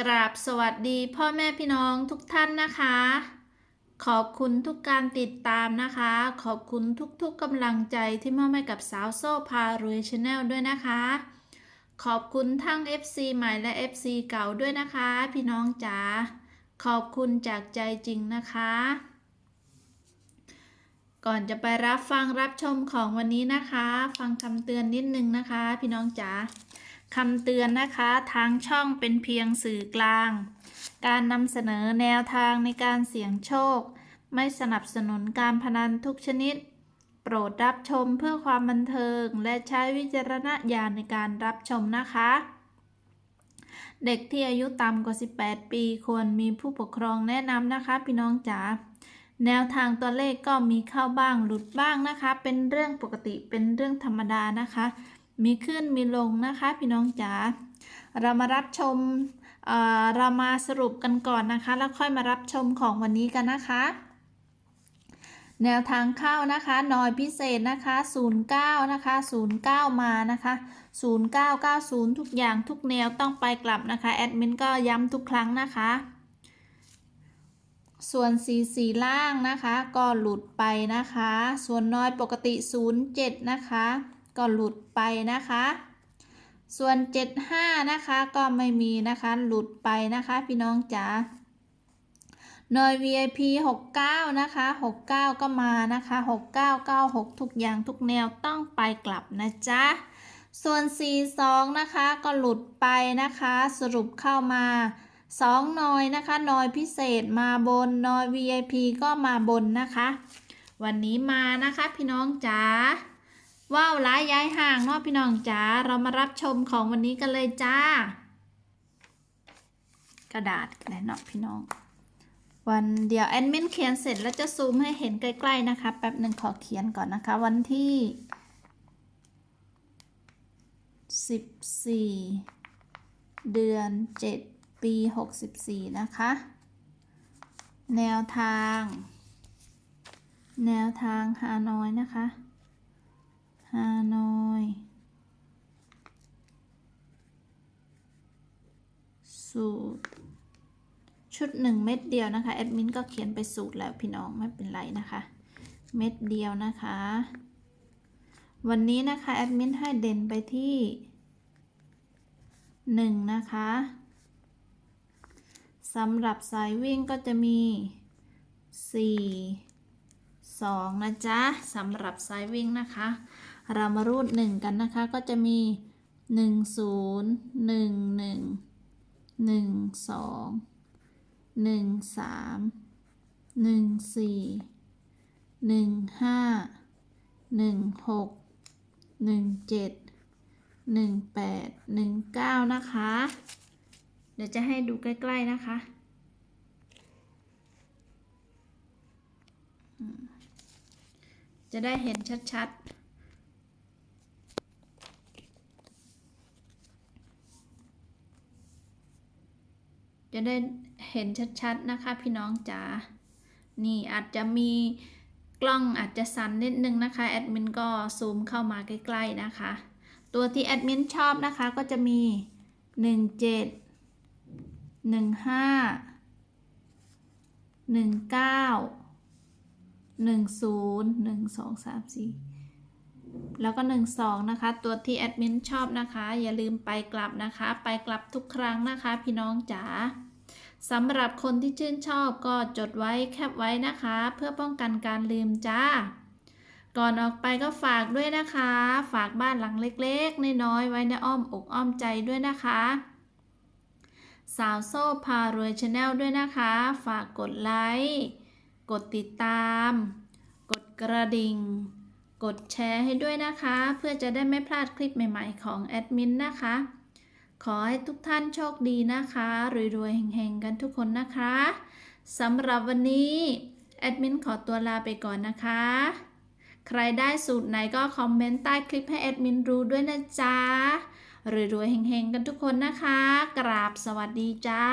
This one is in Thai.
กราบสวัสดีพ่อแม่พี่น้องทุกท่านนะคะ ขอบคุณทุกการติดตามนะคะ ขอบคุณทุกๆกำลังใจที่มอบให้กับสาวโซ่พารวยชาแนลด้วยนะคะ ขอบคุณทั้ง FC ใหม่และ FC เก่าด้วยนะคะ พี่น้องจ๋าขอบคุณจากใจจริงนะคะ ก่อนจะไปรับฟังรับชมของวันนี้นะคะ ฟังคำเตือนนิดนึงนะคะ พี่น้องจ๋า คำเตือนนะคะทางช่องเป็นเพียงสื่อกลาง การนำเสนอแนวทางในการเสี่ยงโชค ไม่สนับสนุนการพนันทุกชนิด โปรดรับชมเพื่อความบันเทิง และใช้วิจารณญาณในการรับชมนะคะ เด็กที่อายุต่ำกว่า 18 ปีควรมีผู้ปกครองแนะนำนะคะ พี่น้องจ๋าแนวทางตัวเลขก็มีเข้าบ้างหลุดบ้างนะคะ เป็นเรื่องปกติเป็นเรื่องธรรมดานะคะ มีขึ้นมีลงนะคะ พี่น้องจ๋าเรามารับชมเรามาสรุปกันก่อนนะคะ แล้วค่อยมารับชมของวันนี้กันนะคะ แนวทางเข้านะคะนอยพิเศษนะคะ 09 นะคะ 09 มานะคะ 0990 ทุกอย่างทุกแนวต้องไปกลับนะคะ แอดมินก็ย้ำทุกครั้งนะคะ ส่วนสีสีล่างนะคะ ก็หลุดไปนะคะ ส่วนน้อยปกติ 07 นะคะ ก็หลุดไปนะคะ ส่วน 75 นะคะก็ไม่มีนะคะหลุดไปนะคะพี่น้องจ๋าหน่อย VIP 69 นะคะ 69 ก็มานะคะ 6996 ทุกอย่างทุกแนวต้องไปกลับนะจ๊ะ ส่วน 42 นะคะก็หลุดไปนะคะ สรุปเข้ามา2นอยนะคะนอยพิเศษมาบนนอย VIP ก็มาบนนะคะ วันนี้มานะคะพี่น้องจ๋า ว้าวร้ายย้ายห่างเนาะพี่น้องจ๋าเรามารับชมของวันนี้กันเลยจ้า กระดาษกันเลยเนาะพี่น้อง วันเดียวแอดมินเขียนเสร็จแล้วจะซูมให้เห็นใกล้ๆนะคะ แป๊บหนึ่งขอเขียนก่อนนะคะ วันที่สิบสี่เดือนเจ็ดปีหกสิบสี่นะคะ แนวทาง แนวทางฮานอยนะคะ ฮานอย สูตร ชุดหนึ่งเม็ดเดียวนะคะแอดมินก็เขียนไปสูตรแล้วพี่น้องไม่เป็นไรนะคะ เม็ดเดียวนะคะ วันนี้นะคะแอดมินให้เด่นไปที่หนึ่งนะคะสำหรับสายวิ่งก็จะมีสี่สองนะจ๊ะสำหรับสายวิ่งนะคะ เรามารูดหนึ่งกันนะคะก็จะมีหนึ่งศูนย์ หนึ่งสองหนึ่งสามหนึ่งสี่หนึ่งห้าหนึ่งหกหนึ่งเจ็ดหนึ่งแปดหนึ่งเก้านะคะ เดี๋ยวจะให้ดูใกล้ ๆ นะคะ จะได้เห็นชัด ๆ จะได้เห็นชัดๆนะคะ พี่น้องจ๋า นี่อาจจะมีกล้องอาจจะสั่นนิดนึงนะคะแอดมินก็ซูมเข้ามาใกล้ๆนะคะ ตัวที่แอดมินชอบนะคะก็จะมี 17 15 19 10 1 2 3 4 แล้วก็ 1 2 นะคะ ตัวที่แอดมินชอบนะคะ อย่าลืมไปกลับนะคะ ไปกลับทุกครั้งนะคะ พี่น้องจ๋าสำหรับคนที่ชื่นชอบก็จดไว้แคปไว้นะคะ เพื่อป้องกันการลืมจ้า ก่อนออกไปก็ฝากด้วยนะคะ ฝากบ้านหลังเล็กๆน้อยๆไว้ในอ้อมอกอ้อมใจด้วยนะคะ สาวโซ่พารวยชาแนลด้วยนะคะ ฝากกดไลค์กดติดตาม กดกระดิ่ง กดแชร์ให้ด้วยนะคะ เพื่อจะได้ไม่พลาดคลิปใหม่ๆของแอดมินนะคะ ขอให้ทุกท่านโชคดีนะคะรวยๆเฮงๆกันทุกคนนะคะสำหรับวันนี้แอดมินขอตัวลาไปก่อนนะคะ ใครได้สูตรไหนก็คอมเมนต์ใต้คลิปให้แอดมินรู้ด้วยนะจ๊ะรวยๆเฮงๆกันทุกคนนะคะ กราบสวัสดีจ้า